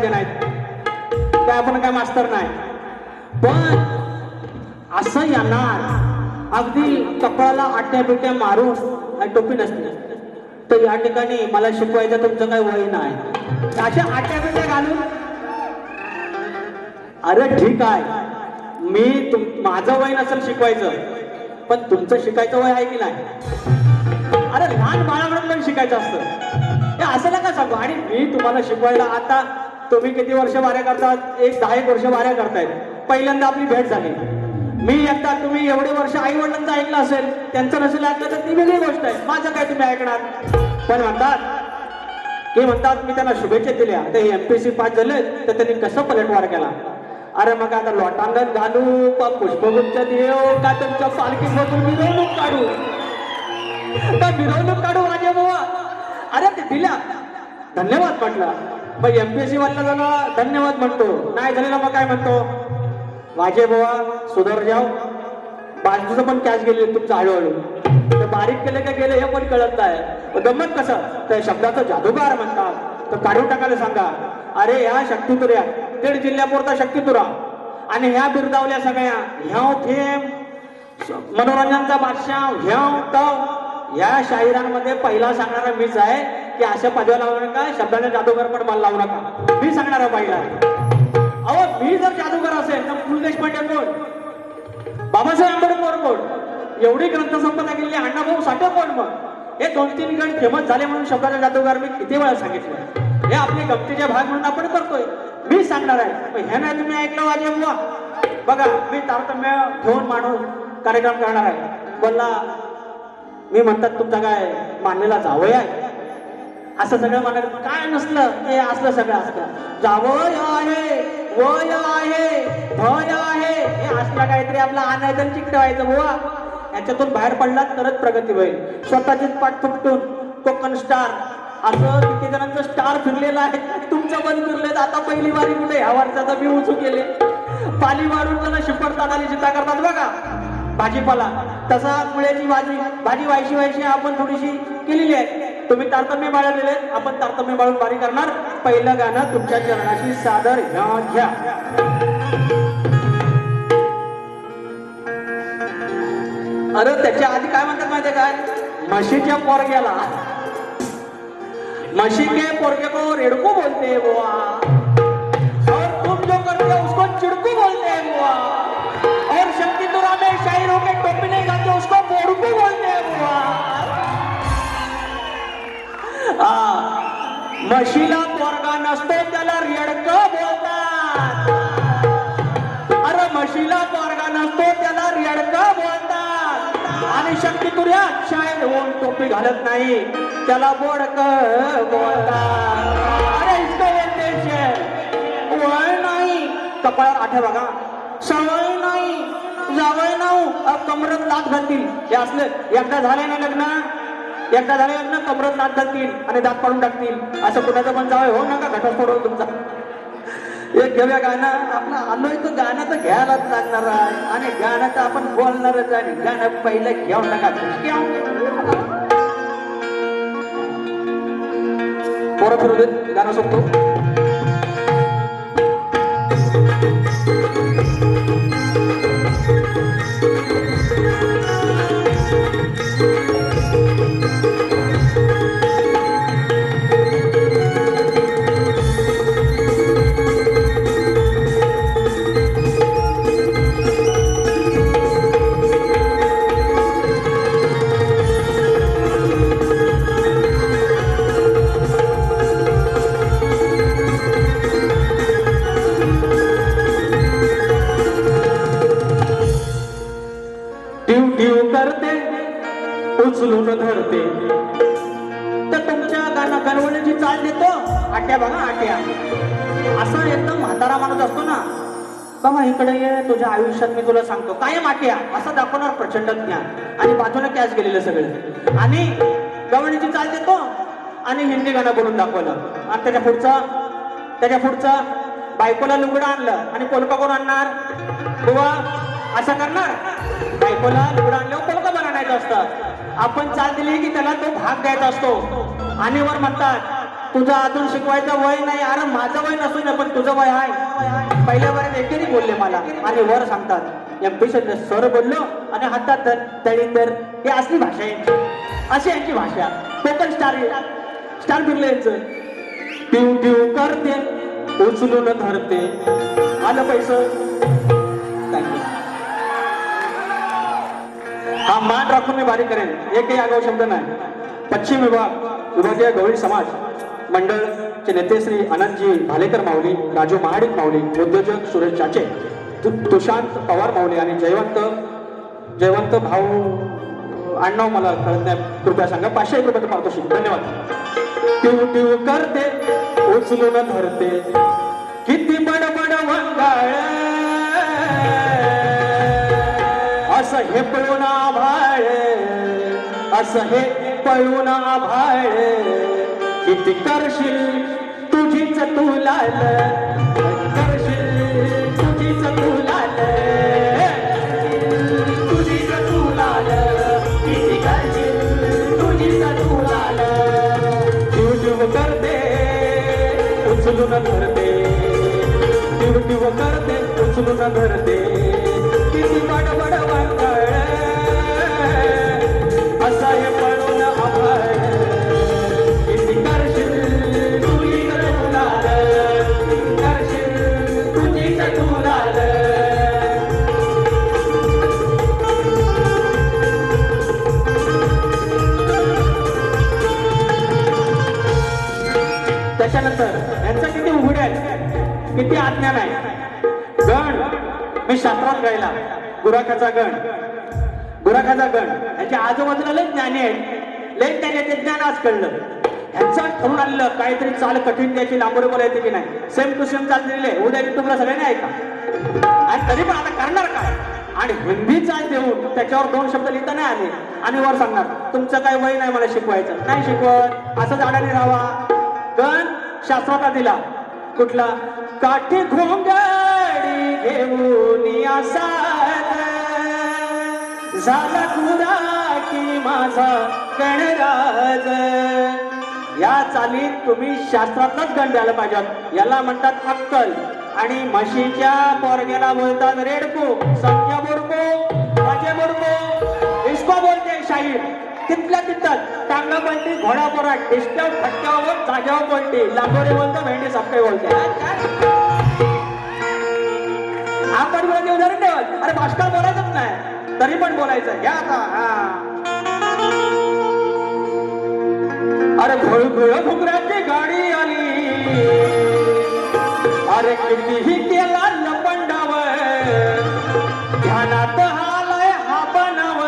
कोणाच्या नाहीत. काय आपण काय मास्तर नाही. पण असं येणार अगदी कपाळाला आट्या बिट्या मारून आणि टोपी नसते तर या ठिकाणी मला शिकवायचं तुमचं काय वय नाही. अशा आट्या बिट्या घालून अरे ठीक आहे. मी तुम माझं वय नसेल शिकवायचं पण तुमचं शिकायचं वय आहे की नाही? अरे लहान बाळाकडून पण शिकायचं असतं. हे असं नका सांगू. आणि मी तुम्हाला शिकवायला आता तुम्ही किती वर्ष वाऱ्या करतात? एक दहा एक वर्ष वाऱ्या करतायत. पहिल्यांदा आपली भेट झाली. मी एकदा तुम्ही एवढे वर्ष आई वडिलांचं ऐकलं असेल त्यांचं नसेल ऐकलं तर ती वेगळी गोष्ट आहे. माझं काय तुम्ही ऐकणार? पण म्हणतात ते म्हणतात मी त्यांना शुभेच्छा दिल्या. ते एमपीसी पास झाले तर त्यांनी कसं पलटवार केला? अरे मग आता लोटांगण घालू का पुष्पगुच्छ देऊ का तुमच्या पालखीमधून मिरवणूक काढू? का मिरवणूक काढू माझ्या बाबा अरे ते दिल्या. धन्यवाद म्हटलं. मग एमपीएससी वाला त्याला धन्यवाद म्हणतो. नाही झालेला मग काय म्हणतो? माझे बुवा सुधार जाव बाजूचं पण कॅच गेले तुमचं हळूहळू. तर बारीक केले का गेले हे पण कळत नाही. गमत कसं? तर शब्दाचं जादूगार म्हणतात. तर काढून टाकायला सांगा. अरे ह्या शक्तितुऱ्या. दीड जिल्ह्यापुरता शक्तितुरा. आणि ह्या बिरदावल्या सगळ्या. ह्या थेंब. मनोरंजनचा बादशाह. ह्याव तव. ह्या शाहिरांमध्ये पहिला सांगणारा मीच आहे. की अशा पदव्या लावू नका शब्दाने जादूगर पण मला लावू नका. मी सांगणार आहे पहिला अहो मी जर जादूगर असेल तर पु ल देशपांडे कोण? बाबासाहेब आंबेडकर कोण? एवढी ग्रंथसंपदा केली अण्णाभाऊ साठे कोण मग? हे दोन तीन गण फेमस झाले म्हणून शब्दाचा जादूगार मी किती वेळा सांगितलं. हे आपले गमतीचे भाग म्हणून आपण करतोय. मी सांगणार आहे पण ह्या नाही तुम्ही ऐकलं वाजे बुवा. बघा मी तारतम्य घेऊन माणूस कार्यक्रम करणार आहे. बोलला मी म्हणतात तुमचा काय मानलेला जावं आहे? असं सगळं म्हणायचं काय नसलं? ते असलं सगळं असतं. जावय आहे वय आहे भय आहे. हे असलं काहीतरी आपला आणायचं चिकटवायचं बुवा. याच्यातून बाहेर पडलात तरच प्रगती होईल. स्वतःचीच पाठ फुटून कोकण स्टार. असं किती जणांचं स्टार फिरलेलं आहे. तुमचं पण फिरलेत आता पहिली बारी कुठे? ह्या वर्षाचा मी उचू केले पाली वाढून त्यांना शिपट तानाली चिंता करतात बघा. भाजीपाला. तसा मुळ्याची भाजी भाजी व्हायची व्हायची आपण थोडीशी केलेली आहे. तुम्ही तारतम्य बाळगलेले आपण तारतम्य बाळून बारी करणार. पहिलं गाणं तुमच्या चरणाशी सादर घ्या. घ्या अरे त्याच्या आधी काय म्हणतात माहितीये काय? म्हशीच्या पोरग्याला. म्हशी के पोरगे को रेडको बोलते हैं और तुम जो करते उसको चिड़कू बोलते. म्हशीला पोरगा नसतो त्याला रेडक बोलतात. अरे म्हशीला पोरगा नसतो त्याला रेडक बोलतात. आणि शक्ती तुर्या शाळेत होऊन टोपी घालत नाही त्याला बोडक बोलतात. अरे इतकं बोलते शे. नाही? कपाळावर आठ्या बघा. सवय जावय नाव कमरत नाद घालतील. हे असलं एकदा झालंय ना लग्न? एकदा झालं लग्न कमरत नाद घालतील आणि दात पाडून टाकतील. असं कुणाचं पण जावय हो नका घटस्फोट होईल तुमचा. एक घेऊया गाणं. आपलं आलोय तर गाणं तर घ्यायलाच लागणार आहे. आणि गाणं तर आपण बोलणारच आणि गाणं पहिलं घेऊ नका. पोरं फिरू देत गाणं सोपतो तुला माट्या कायम असं दाखवणार प्रचंड ज्ञान. आणि बाजूला कॅश गेलेलं सगळे. आणि गवळणीची चाल देतो आणि हिंदी गाणं बोलून दाखवलं. आणि त्याच्या पुढचं त्याच्या पुढचं बायकोला लुगडं आणलं आणि कोलका कोण आणणार. किंवा असं करणार? बायकोला लुगडं आणल्यावर कोलका बनवणार आणायचं असतं. आपण चाल दिली की त्याला तो भाग द्यायचा असतो. आणि वर म्हणतात तुझं अजून शिकवायचं वय नाही. अरे माझं वय नसून पण तुझं वय आहे. पहिल्या वयात एकेरी बोलले मला. आणि वर सांगतात एम स्वर बोललो आणि हातात तळी तर ही असली भाषा आहे अशी यांची भाषा. कोकण स्टार स्टार बिरले यांचं. पिऊ पिऊ करते उचलून धरते. आलं पैसं. हा मान राखून मी बारीक करेन. एकही आगाऊ शब्द नाही. पश्चिम विभाग विभागीय गवळी समाज मंडळचे नेते श्री आनंदजी भालेकर माऊली राजू महाडिक माऊली उद्योजक सुरेश चाचे. तुषांत पवार माऊली आणि जयवंत जयवंत भाऊ आडनाव मला कळत नाही. कृपया सांगा. पाचशे एक रुपये पावतोशी धन्यवाद. टिव टिव करते उचलून धरते. किती बडबड वंगाळ. असं हे पळून आभाळ. असं हे पळून आभाळ. किती करशील तुझीच तू उचलून धरते टिव टिव करते उचलून धरते. किती बडबड वाटळ असा हे पळून आभाळ किती करशील तुझी तुलाल करशील तुझी मी गायला गुराखाचा गण. गुराखाचा गण. यांच्या आजूबाजूला लय ज्ञानी आहेत. लय ज्ञानी आहे, ते ज्ञान आज कळलं. ह्यांचं ठरून आलेलं काहीतरी चाल कठीण द्यायची लांबोरे बोलायची की नाही? सेम टू सेम चाल दिलेले उद्या तुम्हाला सगळ्यांनी ऐका. आणि तरी पण आता करणार काय? आणि हिंदी चाल देऊन त्याच्यावर दोन शब्द लिहिता नाही आले. आणि वर सांगणार तुमचं काय वय नाही मला शिकवायचं. नाही शिकवत. असं झाडाने राहावा गण शास्त्राचा दिला. कुठला? काठी घोंगडी घेऊन या झाला तुरा की माझा गणराज. या चालीत तुम्ही शास्त्रातच गण द्यायला पाहिजेत. याला म्हणतात अक्कल. आणि म्हशीच्या पोरग्याला बोलतात रेडको. संख्या बोडको माझे बोडको. इसको बोलते शाहीर तिथल्या तिथं टांगा पलटी घोडा पोराट. डिस्टर्ब फटक्यावर जाग्यावर पलटी. लांबोरे बोलतो भेंडी सप्पे बोलते. आपण बोलायचे उदाहरण ठेवत अरे भाषा बोलायचंच नाही. तरी पण बोलायचं. घ्या आता. हा. अरे घुळघुळ घोळ घुगराची गाडी आली. अरे कितीही केला लपंडाव ध्यानात हालाय हा बनाव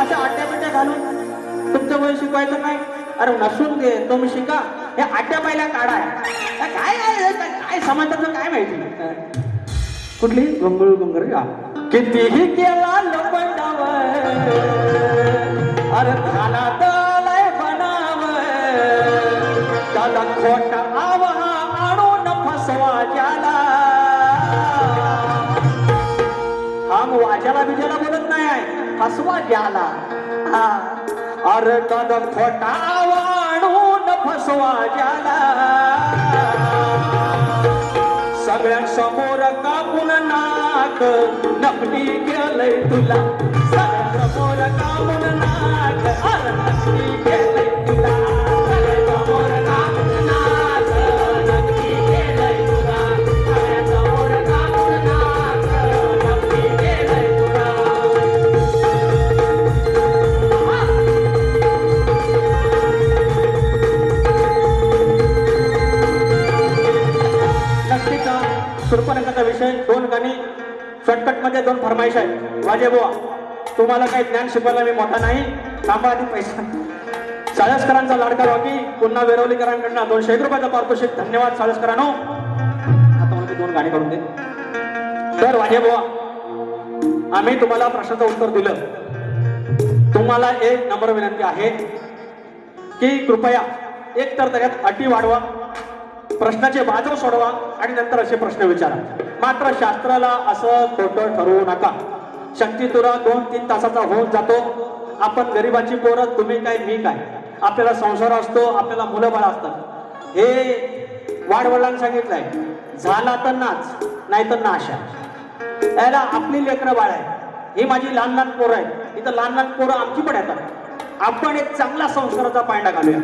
अशा आट्यापिट्या घालून तुमचं वय शिकवायचं नाही? अरे नसून दे तुम्ही शिका. हे आट्या पहिल्या काढाय. काय काय काय समाजाचं काय माहिती? कुठली? गंगळ गंगर? का कितीही केला लपंडाव अरे ध्यानात आलाय बनाव त्याला खोटा आवा हा आणून फसवा ज्याला. हा मग वाजाला बिजाला बोलत नाही आहे फसवा ज्याला. अरे कद खोटा आव आणून फसवा ज्याला. सगळ्यांसमोर नाक नकली गेलंय तुला समोर कापून नाक अर नकली गेलंय तुला. मध्ये दोन फरमाईश आहेत. वाजे बुवा तुम्हाला काही ज्ञान शिकवायला मी मोठा नाही. थांबा आधी पैसा. साळसकरांचा लाडका रॉकी पुन्हा वेरवलीकरांकडनं दोनशे एक रुपयाचा पारितोषिक. धन्यवाद साळसकरांनो. आता मला दोन गाणी करून दे. तर वाजे बुवा आम्ही तुम्हाला प्रश्नाचं उत्तर दिलं. तुम्हाला एक नंबर विनंती आहे की कृपया एक तर त्याच्यात अटी वाढवा प्रश्नाचे बाजू सोडवा आणि नंतर असे प्रश्न विचारा. मात्र शास्त्राला असं खोटं ठरवू नका. शक्ती तुरा दोन तीन तासाचा होऊन जातो. आपण गरिबाची पोरं तुम्ही काय मी काय? आपल्याला संसार असतो आपल्याला मुलं बाळ असतात. हे वाडवडिलांनी सांगितलंय. झाला तर नाच नाही तर नाशा. याला आपली लेकरं बाळ आहे. ही माझी लहान लहान पोरं आहेत. इथं लहान लहान पोरं आमची पण येतात. आपण एक चांगला संस्काराचा पायंडा घालूया.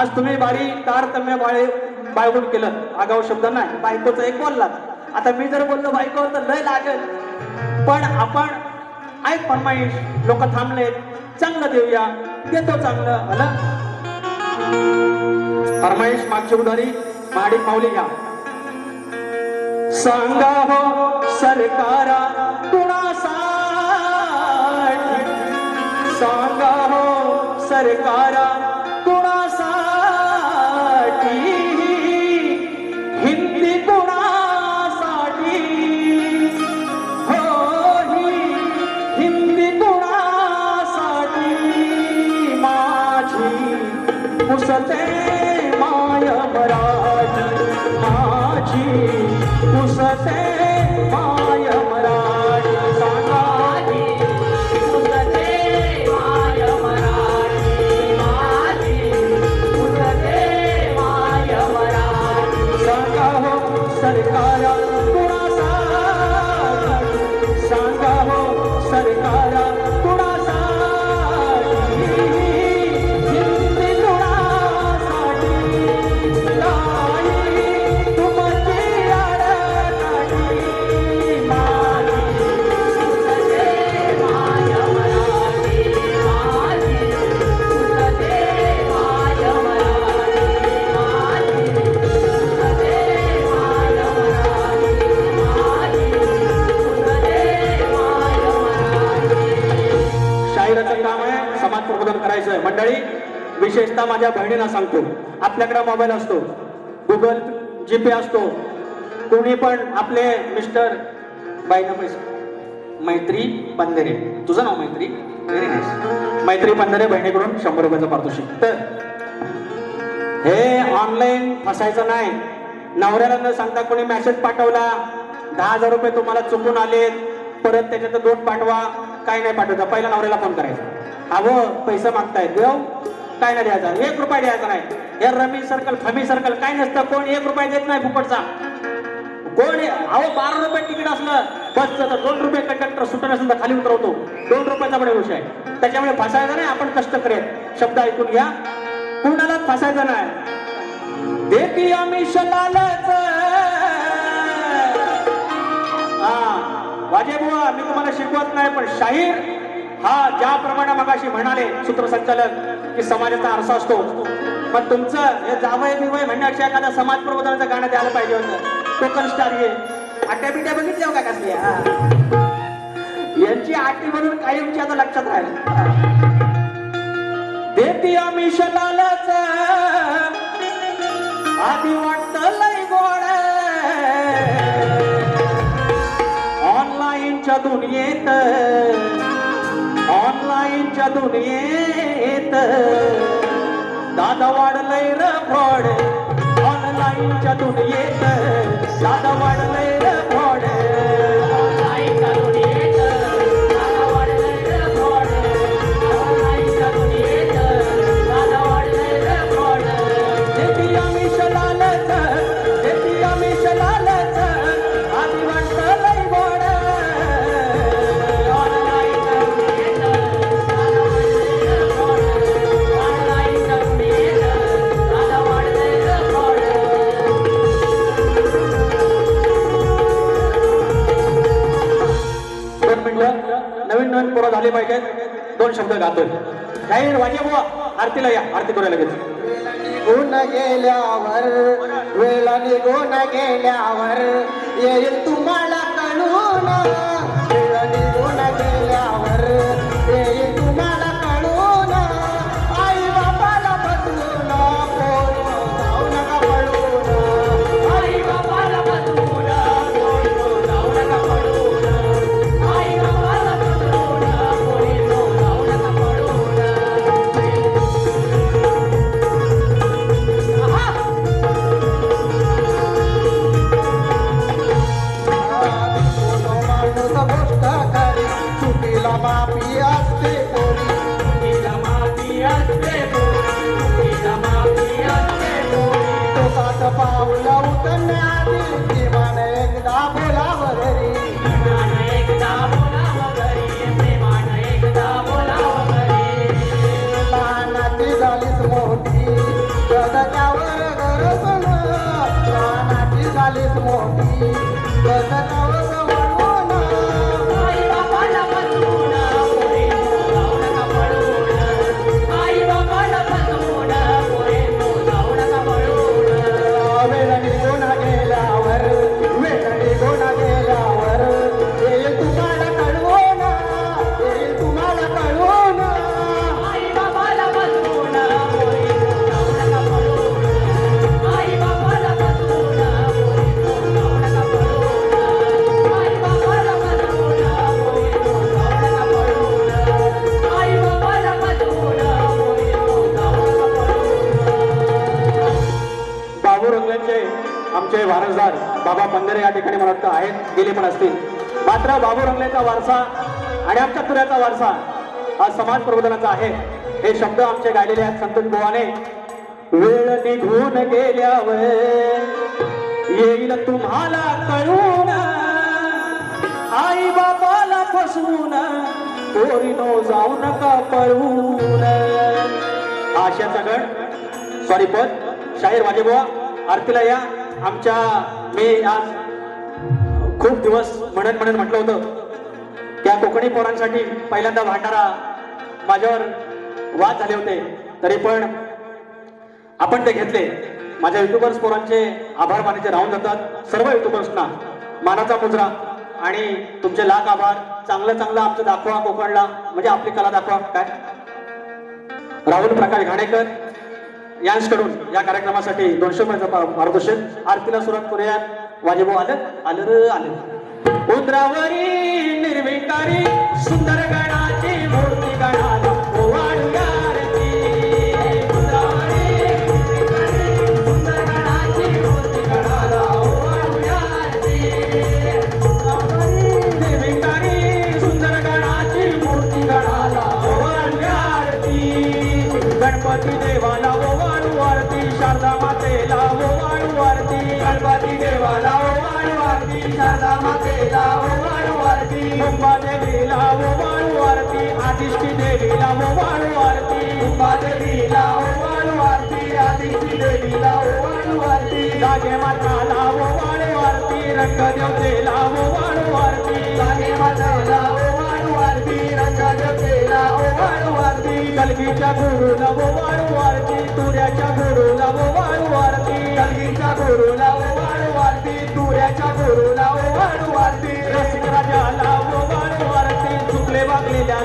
आज तुम्ही बारी तारतम्य बाळे बाळगून केलं. आगाऊ शब्द नाही. बायकोचं एक बोललात. आता मी जर बोललो बायको तर लय लागेल. पण आपण ऐक फरमाईश लोक थांबलेत. चांगलं देऊया. देतो चांगलं. आलं? फरमाईश मागची उधारी माडी पावली घ्या. सांगा हो सरकारा कुणासाठी? सांगा हो सरकारा perfect. माझ्या बहिणीला सांगतो. आपल्याकडे मोबाईल असतो. गुगल जीपे असतो. कोणी पण आपले मिस्टर बाईना पैसे. मैत्री पंधरे. तुझं नाव मैत्री? व्हेरी नाईस मैत्री पंधरे बहिणीकडून शंभर रुपयाचं पारितोषिक. तर हे ऑनलाईन फसायचं नाही. नवऱ्याला न सांगता कोणी मेसेज पाठवला दहा हजार रुपये तुम्हाला चुकून आले परत त्याच्यात दोन पाठवा काय नाही पाठवता. पहिला नवऱ्याला फोन करायचा. अगं पैसे मागताय देव काय नाही द्यायचा. एक रुपया द्यायचा नाही. हे रमी सर्कल फमी सर्कल काय नसतं. कोण एक रुपया देत नाही फुकटचा. कोण अहो बारा रुपये तिकीट असलं बसचं तर दोन रुपये कंडक्टर सुटत असेल तर खाली उतरवतो. दोन रुपयाचा पण विषय आहे. त्याच्यामुळे फसायचा नाही आपण कष्ट करेल. शब्द ऐकून घ्या. कुणालाच फसायचं नाही? देती आम्ही शलालच. हा वाजे बुवा मी तुम्हाला शिकवत नाही पण शाहीर हा ज्याप्रमाणे मगाशी म्हणाले सूत्रसंचालक की समाजाचा आरसा असतो. पण तुमचं हे जावय बिवय म्हणण्यापेक्षा एखाद्या समाज प्रबोधनाचं गाणं द्यायला पाहिजे होतं. टोकन स्टार हे. आट्या बिट्या बघितल्या हो का कसल्या? यांची आटी म्हणून कायमची आता लक्षात राहील देती आम्ही शलालच. आधी वाटत लय गोड. ऑनलाईनच्या दुनियेत. ऑनलाईनच्या दुनियेत दादा वाढलंय र फ्रॉड. ऑनलाईनच्या दुनियेत दादा वाढलंय र निघून गेल्यावर येईल तुम्हाला कळून. मात्र बाबू रंगलेचा वारसा आणि आमच्या तुऱ्याचा वारसा हा समाज प्रबोधनाचा आहे. हे शब्द आमचे गायलेले आहेत संतोष बुवाने. वेळ निघून गेल्यावर येईल तुम्हाला कळून. आई बाबाला फसवून पोरीनो जाऊ नका पळवून. आशाचा गण सॉरी पद शाहीर वाजेबुवा आरतीला या. आमच्या मी आज खूप दिवस म्हणत म्हणत म्हटलं होतं त्या कोकणी पोरांसाठी पहिल्यांदा भांडारा माझ्यावर वाद झाले होते. तरी पण आपण ते घेतले. माझ्या युट्यूबर्स पोरांचे आभार मानायचे राहून जातात. सर्व युट्यूबर्सना मानाचा मुजरा. आणि तुमचे लाख आभार. चांगलं चांगलं आमचं दाखवा कोकणला. म्हणजे आपली कला दाखवा. काय? राहुल प्रकाश घाणेकर यांच्याकडून या कार्यक्रमासाठी दोनशे रुपयाचं पा- पारितोषिक. आरतीला सुरुवात करूया वाजेभाऊ आलं? आलं र आलं. उंदरावरी निर्विकारी सुंदर गणाची मूर्ती गणाला गणपती देवाला ओवाळू आरती शारदा मातेला मातेला ओवाळू आरती मुंबा देवीला ओवाळू आरती आदिष्टी देवीला ओवाळू आरती मुंबा देवीला ओवाळू आरती आदिष्टी देवीला जागे माताला आरती रंगदेवतेला ओवाळू आरती जागे माताला ओवाळू आरती रंगदेवतेला ओवाळू आरती कलगीच्या गुरुला ओवाळू आरती तुऱ्याच्या गुरुला ओवाळू आरती कलगीच्या गुरुला ओवाळू आरती तुऱ्याच्या गुरुला ओवाळू आरती रसिक राजाला ओवाळू आरती चुकले वागलेल्या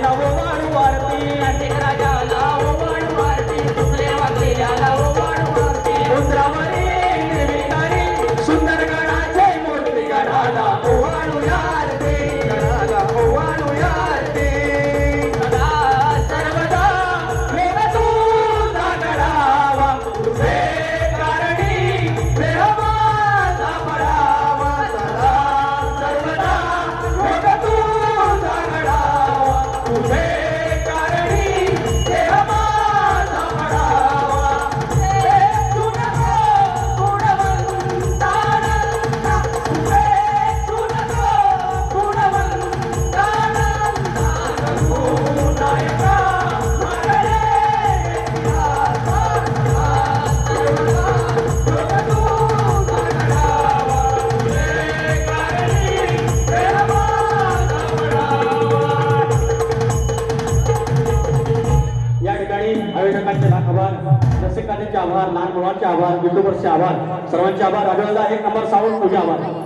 आभार सर्वांचे एक नंबर साऊंड तुझे आभार